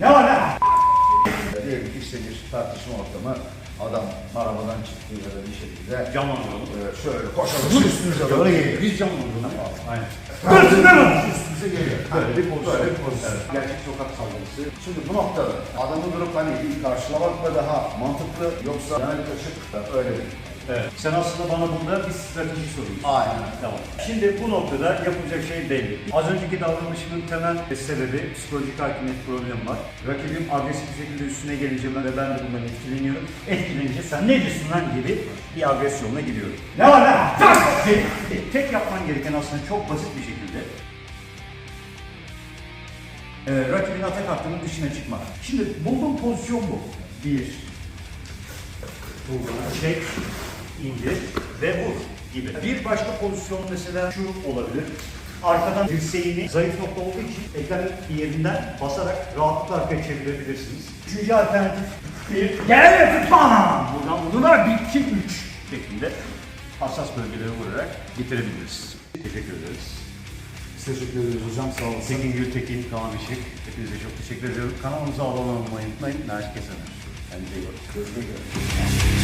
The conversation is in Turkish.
Ne var lan? Diyelim ki işte bir tartışma ortamı adam arabadan çıktı ya da bir şekilde Cam alıyorum. e, şöyle koşarak üstünüze doğru geliyor. Biz cam alıyorum. Aynen. Üstünüze geliyor. Böyle bir pozisyon. Böyle bir pozisyon. Gerçek sokak saldırısı. Şimdi bu noktada adamı durup hani karşılamak mı daha mantıklı yoksa yani da öyle bir. Evet. Sen aslında bana burada bir strateji soruyorsun. Aynen. Tamam. Şimdi bu noktada yapılacak şey belli. Az önceki davranışımın temel sebebi psikolojik hakimiyet problemi var. Rakibim agresif bir şekilde üstüne gelince ben ve ben de bundan etkileniyorum. Etkilenince sen ne diyorsun lan gibi bir agresyonla gidiyorum. Ne var lan? Tek yapman gereken aslında çok basit bir şekilde e, rakibin atak hattının dışına çıkmak. Şimdi bulduğum pozisyon bu. Bir, Buradan çek, indir ve vur gibi. Bir başka pozisyon mesela şu olabilir. Arkadan dirseğini zayıf nokta olduğu için ekranın bir yerinden basarak rahatlıkla arkaya çevirebilirsiniz. Üçüncü alternatif bir gel bam! Buradan vurdular bir iki üç şeklinde hassas bölgelere vurarak bitirebiliriz. Teşekkür ederiz. Teşekkür ederiz hocam sağ olun. Tekin Gültekin, Kaan Işık. Hepinize çok teşekkür ediyorum. Kanalımıza abone olmayı unutmayın. Naş Kesener. Kendinize iyi bakın. Görüşmek üzere.